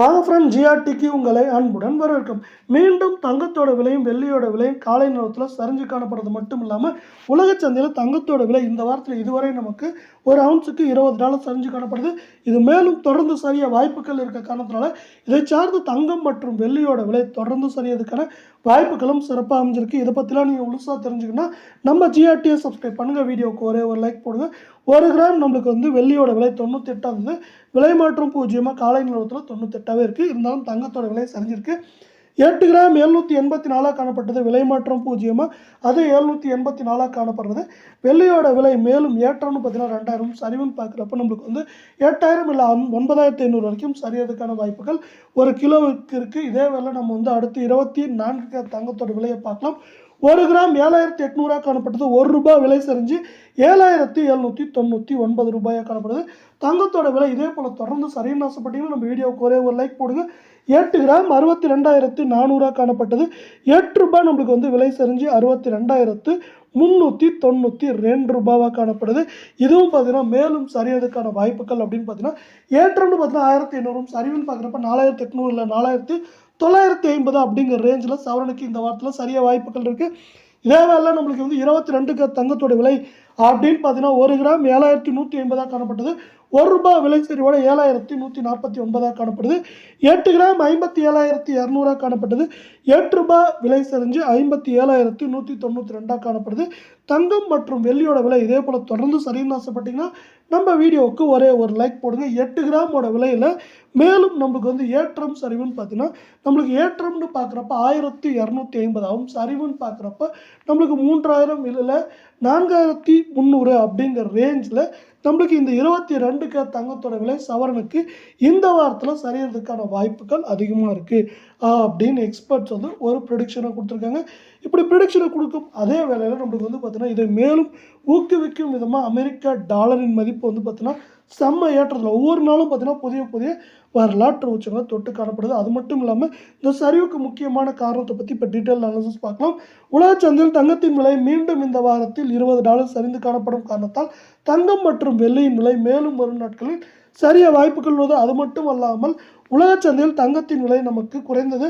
வாங்க ஃப்ரெண்ட் ஜிஆர்டிக்கு உங்களை அன்புடன் வரவேற்கும். மீண்டும் தங்கத்தோட விலையும் வெள்ளியோட விலையும் காலை நேரத்தில் சரிஞ்சு காணப்படுறது மட்டும் இல்லாமல் உலக சந்தையில் தங்கத்தோட விலை இந்த வாரத்தில் இதுவரை நமக்கு ஒரு அவுன்ஸுக்கு இருபது டாலர் சரிஞ்சு காணப்படுது. இது மேலும் தொடர்ந்து சரிய வாய்ப்புகள் இருக்க காரணத்தினால இதை சார்ந்து தங்கம் மற்றும் வெள்ளியோட விலை தொடர்ந்து சரியதுக்கான வாய்ப்புகளும் சிறப்பாக அமைஞ்சிருக்கு. இதை பற்றிலாம் நீங்கள் உலுசாக தெரிஞ்சுக்கணும்னா நம்ம ஜிஆர்டியை சப்ஸ்கிரைப் பண்ணுங்கள் வீடியோவுக்கு ஒரே ஒரு லைக் போடுங்க. ஒரு கிராம் நம்மளுக்கு வந்து வெள்ளியோட விலை தொண்ணூற்றி வந்து விலை மாற்றம் பூஜ்ஜியமாக காலை நிலவரத்தில் தொண்ணூத்தெட்டாவே இருக்குது இருந்தாலும் தங்கத்தோட விலை சரிஞ்சிருக்கு. எட்டு கிராம் எழுநூற்றி எண்பத்தி நாலாக காணப்பட்டது. விலை மாற்றம் பூஜ்ஜியமாக அது எழுநூற்றி எண்பத்தி நாலாக காணப்படுறது. வெள்ளியோட விலை மேலும் ஏற்றம்னு பார்த்தீங்கன்னா ரெண்டாயிரம். சரிவுன்னு பார்க்குறப்ப நம்மளுக்கு வந்து எட்டாயிரம் இல்லை ஒன்பதாயிரத்தி ஐநூறு வரைக்கும் சரியறதுக்கான வாய்ப்புகள் ஒரு கிலோவுக்கு இருக்குது இதே வேலை நம்ம வந்து அடுத்து இருபத்தி நான்கு தங்கத்தோட விலையை பார்க்கலாம். ஒரு கிராம் ஏழாயிரத்தி எட்நூறாக காணப்பட்டது. ஒரு ரூபாய் விலை செஞ்சு ஏழாயிரத்தி எழுநூற்றி தொண்ணூற்றி ஒன்பது ரூபாயாக காணப்படுது. தங்கத்தோட விலை இதே போல் தொடர்ந்து சரின்னு ஆசைப்பட்டீங்கன்னா நம்ம வீடியோவுக்கு ஒரே ஒரு லைக் போடுங்க. எட்டு கிராம் அறுபத்தி ரெண்டாயிரத்து நானூறாக காணப்பட்டது. எட்டு ரூபாய் நம்மளுக்கு வந்து விலை சரிஞ்சு அறுபத்தி ரெண்டாயிரத்து முந்நூற்றி தொண்ணூற்றி ரெண்டு ரூபாவாக காணப்படுது. இதுவும் பார்த்தீங்கன்னா மேலும் சரியதுக்கான வாய்ப்புகள் அப்படின்னு பார்த்தீங்கன்னா ஏற்றம்னு பார்த்தீங்கன்னா ஆயிரத்தி எண்ணூறும் சரிவுன்னு பார்க்குறப்ப நாலாயிரத்தி எட்நூறு இல்லை நாலாயிரத்தி தொள்ளாயிரத்தி ஐம்பது அப்படிங்கிற ரேஞ்சில் சவரனுக்கு இந்த வாரத்தில் சரியாக வாய்ப்புகள் இருக்குது இதே வேலை நம்மளுக்கு வந்து இருபத்தி ரெண்டுக்கு தங்கத்தோட விலை அப்படின்னு பார்த்தீங்கன்னா ஒரு கிராம் ஏழாயிரத்தி நூற்றி ஐம்பதாக காணப்பட்டது. ஒரு ரூபாய் விலை சரிவோட ஏழாயிரத்தி நூற்றி நாற்பத்தி ஒன்பதாக காணப்படுது. எட்டு கிராம் ஐம்பத்தி ஏழாயிரத்தி இரநூறாக காணப்பட்டது. எட்டு ரூபாய் விலை சரிஞ்சு ஐம்பத்தி ஏழாயிரத்தி நூற்றி தொண்ணூற்றி ரெண்டாக காணப்படுது. தங்கம் மற்றும் வெள்ளியோட விலை இதே போல் தொடர்ந்து சரின்னு ஆசைப்பட்டிங்கன்னா நம்ம வீடியோவுக்கு ஒரே ஒரு லைக் போடுங்க. எட்டு கிராமோட விலையில் மேலும் நம்மளுக்கு வந்து ஏற்றம் சரிவுன்னு பார்த்தீங்கன்னா நம்மளுக்கு ஏற்றம்னு பார்க்குறப்ப ஆயிரத்தி இரநூத்தி ஐம்பதாகவும் சரிவுன்னு பார்க்குறப்ப நம்மளுக்கு மூன்றாயிரம் இல்லை நான்காயிரத்தி முந்நூறு அப்படிங்கிற ரேஞ்சில் நம்மளுக்கு இந்த இருபத்தி ரெண்டுக்கு தங்கத்தோட விலை சவரனுக்கு இந்த வாரத்தில் சரியறதுக்கான வாய்ப்புகள் அதிகமாக இருக்குது அப்படின்னு எக்ஸ்பர்ட்ஸ் வந்து ஒரு ப்ரொடிக்ஷனை கொடுத்துருக்காங்க. இப்படி ப்ரொடிக்ஷனை கொடுக்கும் அதே வேலையில் நம்மளுக்கு வந்து பார்த்திங்கன்னா இதை மேலும் ஊக்குவிக்கும் விதமாக அமெரிக்கா டாலரின் மதிப்பு வந்து பார்த்திங்கன்னா செம்ம ஏற்றத்தில். ஒவ்வொரு நாளும் பார்த்தீங்கன்னா புதிய புதிய வரலாற்று உச்சங்களை தொட்டு காணப்படுது. அது மட்டும் இல்லாமல் இந்த சரிவுக்கு முக்கியமான காரணத்தை பற்றி இப்போ டீட்டெயில் அனாலிசிஸ் பார்க்கலாம். உலக சந்தையில் தங்கத்தின் விலை மீண்டும் இந்த வாரத்தில் இருபது டாலர் சரிந்து காணப்படும் காரணத்தால் தங்கம் மற்றும் வெள்ளியின் விலை மேலும் வரும் நாட்களில் சரிய வாய்ப்புகள் உள்ளது. அது மட்டும் அல்லாமல் உலக சந்தையில் தங்கத்தின் விலை நமக்கு குறைந்தது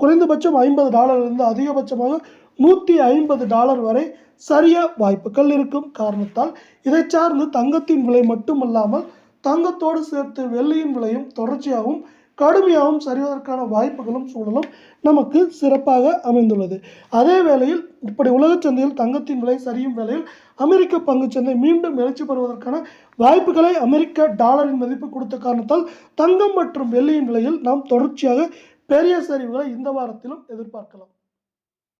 குறைந்தபட்சம் ஐம்பது டாலர்லேருந்து அதிகபட்சமாக நூற்றி ஐம்பது டாலர் வரை சரிய வாய்ப்புகள் இருக்கும். காரணத்தால் இதை சார்ந்து தங்கத்தின் விலை மட்டுமல்லாமல் தங்கத்தோடு சேர்த்து வெள்ளியின் விலையும் தொடர்ச்சியாகவும் கடுமையாகவும் சரிவதற்கான வாய்ப்புகளும் சூழலும் நமக்கு சிறப்பாக அமைந்துள்ளது. அதே வேளையில் இப்படி உலகச் சந்தையில் தங்கத்தின் விலை சரியும் வேளையில் அமெரிக்க பங்குச்சந்தை மீண்டும் எழுச்சி பெறுவதற்கான வாய்ப்புகளை அமெரிக்க டாலரின் மதிப்பு கொடுத்த காரணத்தால் தங்கம் மற்றும் வெள்ளியின் விலையில் நாம் தொடர்ச்சியாக பெரிய சரிவுகளை இந்த வாரத்திலும் எதிர்பார்க்கலாம்.